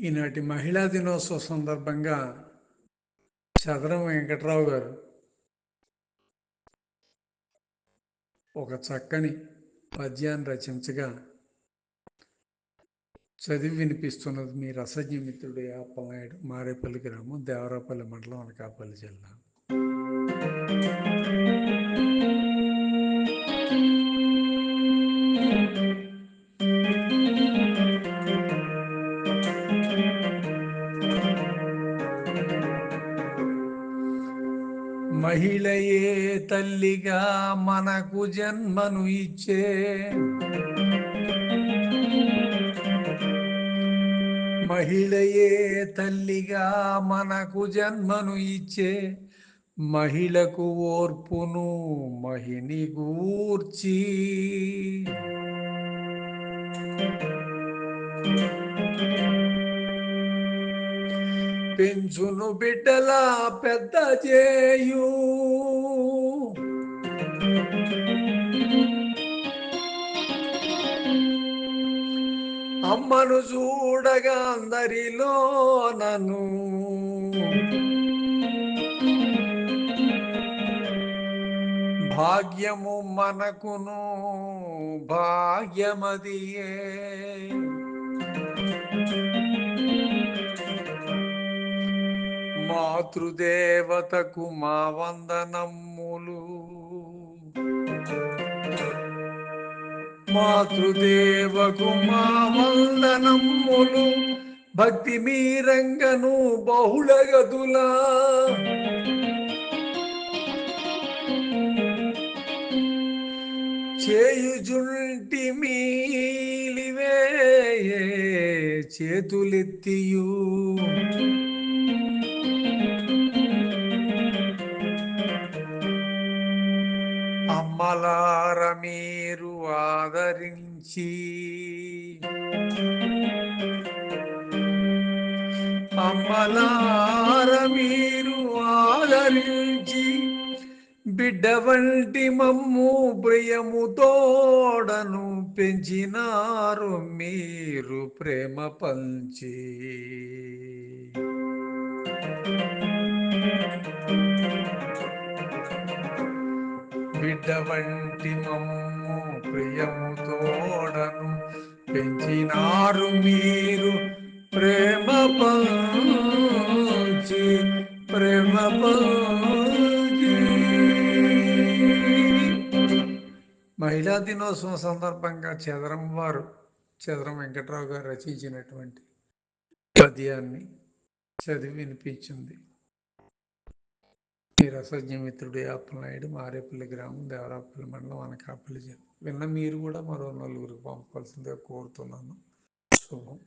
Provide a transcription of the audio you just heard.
ఈనాటి మహిళా దినోత్సవ సందర్భంగా చదరం వెంకట్రావు గారు ఒక చక్కని పద్యాన్ని రచించగా చదివి వినిపిస్తున్నది మీ రసజ్ఞ మిత్రుడు అప్పలనాయుడు మారేపల్లి గ్రామం దేవరాపల్లి మండలం అనకాపల్లి జిల్లా. మహిళయే తల్లిగా మనకు జన్మను ఇచ్చే. మహిళయే తల్లిగా మనకు జన్మను ఇచ్చే. మహిళకు ఓర్పును మహిని గూర్చి. పెంచును బిడ్డలా పెద్ద చేయు. అమ్మను చూడగా అందరిలో నన్ను. భాగ్యము మనకును భాగ్యమదియే. మాతృదేవతకు మా వందనమ్ములు మాతృదేవకు మా వందనమ్ములు భక్తి మీరంగను బహుళ గదులా చేయుజుంటి మీలివే చేతులెత్తియూ. అమ్మలార మీరు ఆదరించి. అమ్మలార మీరు ఆదరించి బిడ్డ వంటి మమ్ము ప్రియము తోడను పెంచినారు మీరు ప్రేమ పంచి. బిడ్డ వంటి మమ్ము ప్రియము తోడను పెంచినారు మీరు ప్రేమ పంచి ప్రేమ పంచి. మహిళా దినోత్సవం సందర్భంగా చదరం వారు చదరం వెంకట్రావు గారు రచించినటువంటి పద్యాన్ని చదివి వినిపించింది. మీ రసజ్ఞ మిత్రుడు అప్పలనాయుడు మారేపల్లి గ్రామం దేవరాపల్లి మండలం అనకాపల్లి జిల్లా. విన్న మీరు కూడా మరో నలుగురికి పంపవలసిందిగా కోరుతున్నాను. శుభం.